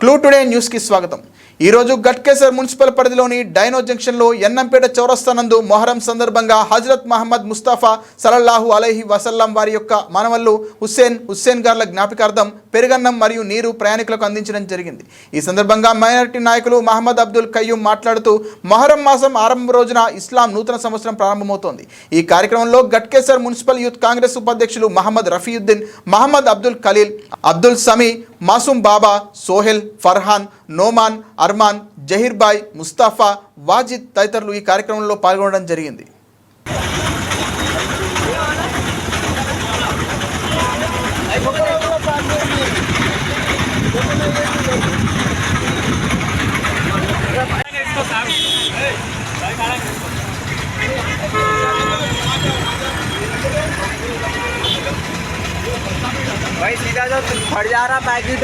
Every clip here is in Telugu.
క్లూ టుడే న్యూస్కి స్వాగతం. ఈరోజు గట్కేసర్ మున్సిపల్ పరిధిలోని డైనో జంక్షన్లో ఎన్నంపేట చౌరస్తా నందు మొహరం సందర్భంగా హజరత్ మహమ్మద్ ముస్తాఫా సలల్లాహు అలైహి వసల్లం వారి యొక్క మనవల్లు హుస్సేన్ హుస్సేన్ గార్ల జ్ఞాపికార్థం పెరుగన్నం మరియు నీరు ప్రయాణికులకు అందించడం జరిగింది. ఈ సందర్భంగా మైనారిటీ నాయకులు మహమ్మద్ అబ్దుల్ కయ్యూమ్ మాట్లాడుతూ మొహరం మాసం ఆరంభ రోజున ఇస్లాం నూతన సంవత్సరం ప్రారంభమవుతోంది. ఈ కార్యక్రమంలో గట్కేసర్ మున్సిపల్ యూత్ కాంగ్రెస్ ఉపాధ్యక్షులు మహమ్మద్ రఫీయుద్దీన్ మహమ్మద్ అబ్దుల్ ఖలీల్ అబ్దుల్ సమీ మాసూమ్ బాబా సోహెల్ ఫర్హాన్ నోమాన్ అర్మాన్ జహీర్బాయ్ ముస్తాఫా వాజిద్ తదితరులు ఈ కార్యక్రమంలో పాల్గొనడం జరిగింది. भाई सीधा जो फट जा रहा पैकेट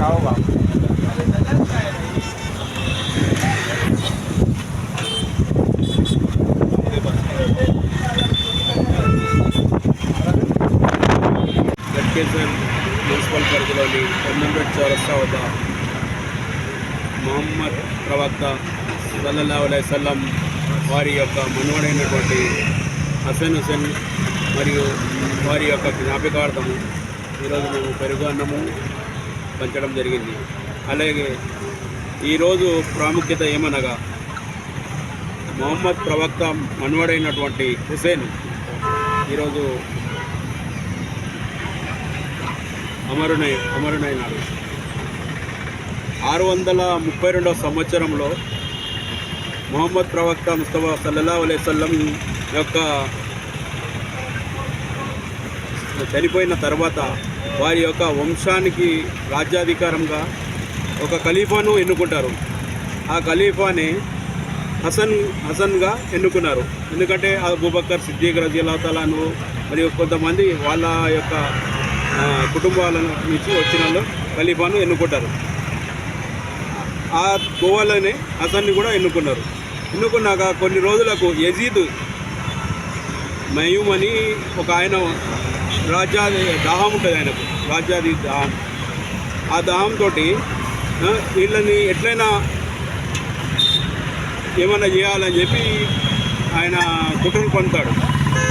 हो గట్కేశ్వర్ మున్సిపల్ పరిధిలోని ఎన్నంపేట చౌరస్తా వద్ద మొహమ్మద్ ప్రవక్త సల్లల్లా సల్లం వారి యొక్క మనవడైనటువంటి హసన్ హుసేన్ మరియు వారి యొక్క జ్ఞాపికార్థము ఈరోజు మేము పెరుగు అన్నము. పంచడం జరిగింది. అలాగే ఈరోజు ప్రాముఖ్యత ఏమనగా మొహమ్మద్ ప్రవక్త మనవడైనటువంటి హుసేన్ ఈరోజు అమరునై అమరునైనాడు. ఆరు వందల ముప్పై రెండవ సంవత్సరంలో మొహమ్మద్ ప్రవక్త ముస్తఫా సల్లల్లా అలైవల్లం యొక్క చనిపోయిన తర్వాత వారి యొక్క వంశానికి రాజ్యాధికారంగా ఒక ఖలీఫాను ఎన్నుకుంటారు. ఆ ఖలీఫాని హసన్ హసన్గా ఎన్నుకున్నారు. ఎందుకంటే అబూబక్కర్ సిద్దిక్ రజీలాతలను మరియు కొంతమంది వాళ్ళ యొక్క కుటుంబాల నుంచి వచ్చిన వాళ్ళు ఖలీఫాను ఎన్నుకుంటారు. ఆ గోవాలోనే హసన్ని కూడా ఎన్నుకున్నారు. ఎన్నుకున్నాక కొన్ని రోజులకు యజీద్ మయూమ్ అని ఒక ఆయన రాజ్యాది దాహం ఉంటుంది ఆయనకు. రాజ్యాది దాహం. ఆ దాహంతో వీళ్ళని ఎట్లయినా ఏమైనా చేయాలని చెప్పి ఆయన కుట్రను పొందుతాడు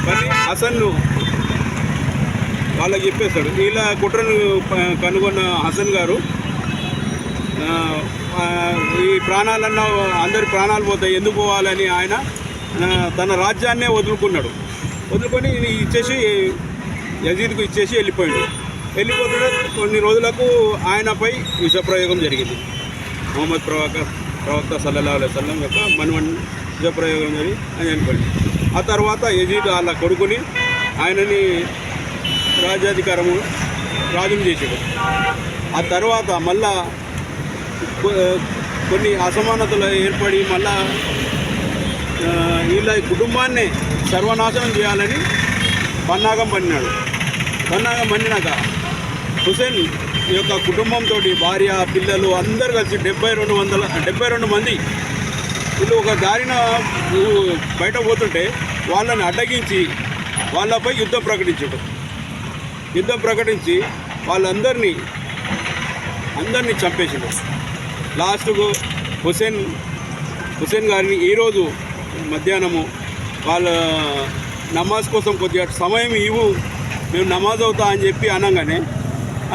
కానీ హసన్ను వాళ్ళకి చెప్పేస్తాడు. వీళ్ళ కుట్రను కనుగొన్న హసన్ గారు ఈ ప్రాణాలన్నా అందరి ప్రాణాలు పోతాయి. ఎందుకు పోవాలని ఆయన తన రాజ్యాన్నే వదులుకున్నాడు. వదులుకొని ఇచ్చేసి యజీద్కు ఇచ్చేసి వెళ్ళిపోయాడు. వెళ్ళిపోతున్న కొన్ని రోజులకు ఆయనపై విషప్రయోగం జరిగింది. మొహమ్మద్ ప్రవక్త ప్రవక్త సల్లల్లా అలైవల్లం యొక్క మనవన్ విషప్రయోగం జరిగి అని చనిపోయింది ఆ తర్వాత యజీద్ వాళ్ళ కొడుకుని ఆయనని రాజ్యాధికారము రాజుని చేసాడు ఆ తర్వాత మళ్ళా కొన్ని అసమానతలు ఏర్పడి మళ్ళా వీళ్ళ కుటుంబాన్ని సర్వనాశనం చేయాలని పన్నాగం పడినాడు పన్నాగం మండినాక హుసేన్ ఈ యొక్క కుటుంబంతో భార్య పిల్లలు అందరు కలిసి డెబ్బై రెండు వందల డెబ్బై రెండు మంది వీళ్ళు ఒక దారిన బయట పోతుంటే వాళ్ళని అడ్డగించి వాళ్ళపై యుద్ధం ప్రకటించడం. యుద్ధం ప్రకటించి వాళ్ళందరినీ అందరినీ చంపేసాడు. లాస్ట్కు హుసేన్ హుసేన్ గారిని ఈరోజు మధ్యాహ్నము వాళ్ళ నమాజ్ కోసం కొద్దిగా సమయం ఇవ్వు మేము నమాజ్ అవుతా అని చెప్పి అనగానే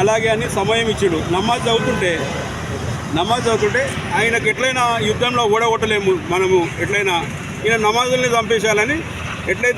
అలాగే అని సమయం ఇచ్చాడు. నమాజ్ అవుతుంటే నమాజ్ అవుతుంటే ఆయనకు ఎట్లయినా యుద్ధంలో ఓడగొట్టలేము మనము ఎట్లయినా ఈయన నమాజుల్ని చంపేశాలని ఎట్లయితే